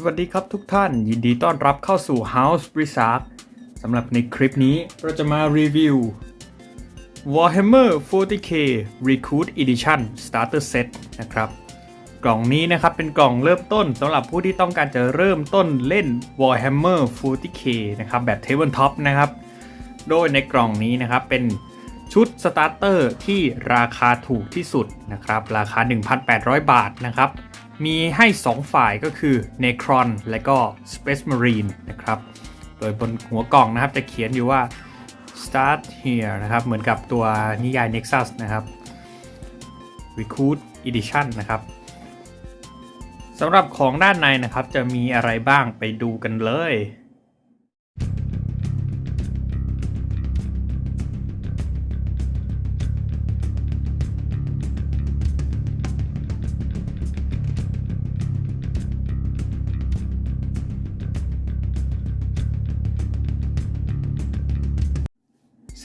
สวัสดีครับทุกท่าน ยินดีต้อนรับเข้าสู่ House r i z a r d สำหรับในคลิปนี้เราจะมารีวิว Warhammer 40k Recruit Edition Starter Set นะครับ กล่องนี้นะครับเป็นกล่องเริ่มต้นสำหรับผู้ที่ต้องการจะเริ่มต้นเล่น Warhammer 40k นะครับแบบ Tabletop นะครับ โดยในกล่องนี้นะครับเป็นชุดสตาร์เตอร์ที่ราคาถูกที่สุดนะครับ ราคา 1,800 บาทนะครับ มีให้ 2 ฝ่ายก็คือ Necron และก็ Space Marine นะครับ โดยบนหัวกล่องนะครับจะเขียนอยู่ว่า start here นะครับ เหมือนกับตัวนิยาย Nexus นะครับ Recruit Edition นะครับสำหรับของด้านในนะครับจะมีอะไรบ้างไปดูกันเลย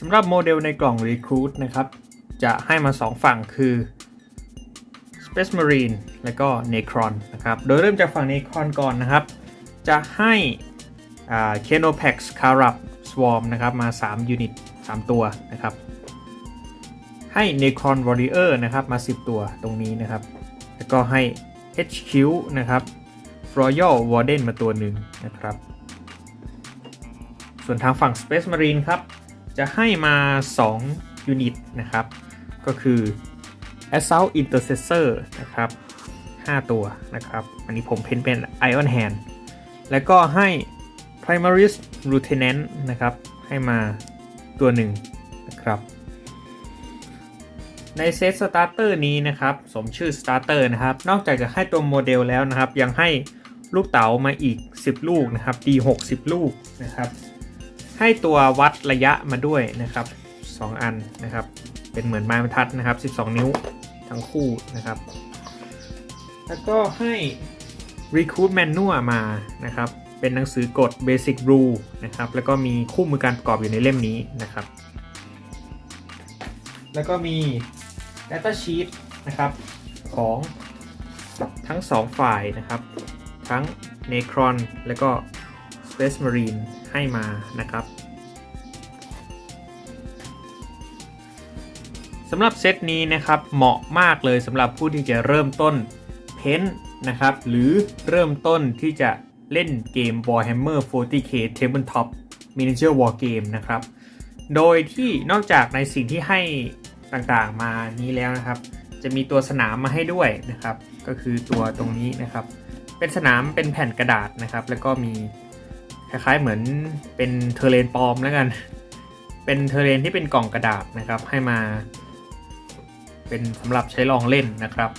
ำหรับโมเดลในกล่อง Recruit นะครับ จะให้มา 2 ฝั่งคือ Space Marine และก็ Necron นะครับ โดยเริ่มจากฝั่ง Necron ก่อนนะครับ จะให้อ่า Kenopax Carab Swarm นะครับ มา 3 ยูนิต 3 ตัวนะครับ ให้ Necron Warrior นะครับ มา 10 ตัวตรงนี้นะครับ แล้วก็ให้ HQ นะครับ Royal Warden มาตัวหนึ่งนะครับ ส่วนทางฝั่ง Space Marine ครับ จะให้มา2ยูนิตนะครับ ก็คือ Assault Intercessor นะครับ 5 ตัวนะครับ อันนี้ผมเพ้นเป็น Iron Hand แล้วก็ให้ Primaris Lieutenant นะครับ ให้มาตัวหนึ่งนะครับ ในเซตสตาร์เตอร์นี้นะครับ สมชื่อสตาร์เตอร์นะครับ นอกจากจะให้ตัวโมเดลแล้วนะครับ ยังให้ลูกเต๋ามาอีก 10 ลูกนะครับ D6 10 ลูกนะครับ ให้ตัววัดระยะมาด้วยนะครับ 2 อันนะครับ เป็นเหมือนไม้บรรทัดนะครับ 12 นิ้วทั้งคู่นะครับ แล้วก็ให้ Recruit Manual มานะครับ เป็นหนังสือกฎ Basic Rule นะครับ แล้วก็มีคู่มือการประกอบอยู่ในเล่มนี้นะครับ แล้วก็มี Data Sheet นะครับของทั้ง 2 ฝ่ายนะครับ ทั้ง Necron แล้ วก็ Space Marine ให้มานะครับสำหรับเซตนี้นะครับเหมาะมากเลยสำหรับผู้ที่จะเริ่มต้นเพ้นท์นะครับหรือเริ่มต้นที่จะเล่นเกม Warhammer 40k Tabletop Miniature War Game นะครับ โดยที่นอกจากในสิ่งที่ให้ต่างๆมานี้แล้วนะครับ จะมีตัวสนามมาให้ด้วยนะครับ ก็คือตัวตรงนี้นะครับ เป็นสนามเป็นแผ่นกระดาษนะครับ แล้วก็มี คล้ายๆเหมือนเป็นเทเรนปลอมแล้วกัน เป็นเทเรนที่เป็นกล่องกระดาษนะครับ ให้มา เป็นสำหรับใช้ลองเล่นนะครับ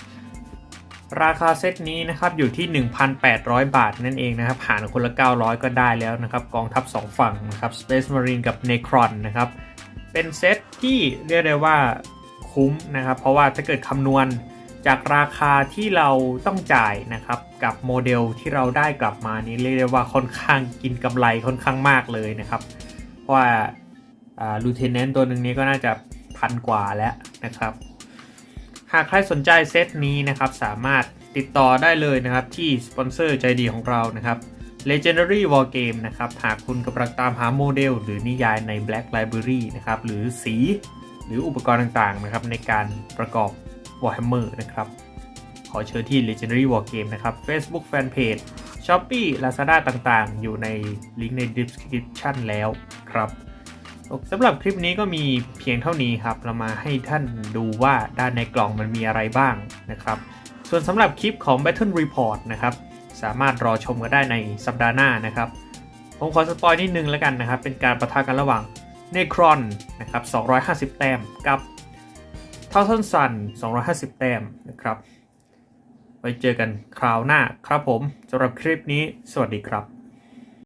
ราคาเซตนี้นะครับอยู่ที่ 1,800 บาทนั่นเองนะครับหารคนละ 900 ก็ได้แล้วนะครับ กองทัพ 2 ฝั่งนะครับ Space Marine กับ Necron นะครับ เป็นเซตที่เรียกได้ว่าคุ้มนะครับ เพราะว่าถ้าเกิดคำนวณ จากราคาที่เราต้องจ่ายนะครับ กับโมเดลที่เราได้กลับมานี้เรียกได้ว่าค่อนข้างกินกำไรค่อนข้างมากเลยนะครับ เพราะว่าลูเทนเนนตัวหนึ่งนี้ก็น่าจะพันกว่าแล้วนะครับ หากใครสนใจเซตนี้นะครับ สามารถติดต่อได้เลยนะครับที่สปอนเซอร์ใจดีของเรานะครับ Legendary War Game นะครับ หากคุณกำลังตามหาโมเดล หรือนิยายใน Black Library นะครับ หรือสี หรืออุปกรณ์ต่างๆนะครับ ในการประกอบ Warhammer นะครับ ขอเชิญที่ Legendary War Game นะครับ Facebook Fanpage Shopee Lazada ต่างๆ อยู่ในลิงก์ใน description แล้วครับสำหรับคลิปนี้ก็มีเพียงเท่านี้ครับ เรามาให้ท่านดูว่าด้านในกล่องมันมีอะไรบ้างนะครับ ส่วนสำหรับคลิปของ Battle Report นะครับ สามารถรอชมกันได้ในสัปดาห์หน้านะครับ ผมขอสปอยนิดนึงแล้วกันนะครับ เป็นการประทะกันระหว่าง Necron นะครับ 250 แต้มกับ t o u s a n Sun 250 แต้มนะครับ ไว้เจอกันคราวหน้าครับผมสำหรับคลิปนี้สวัสดีครับ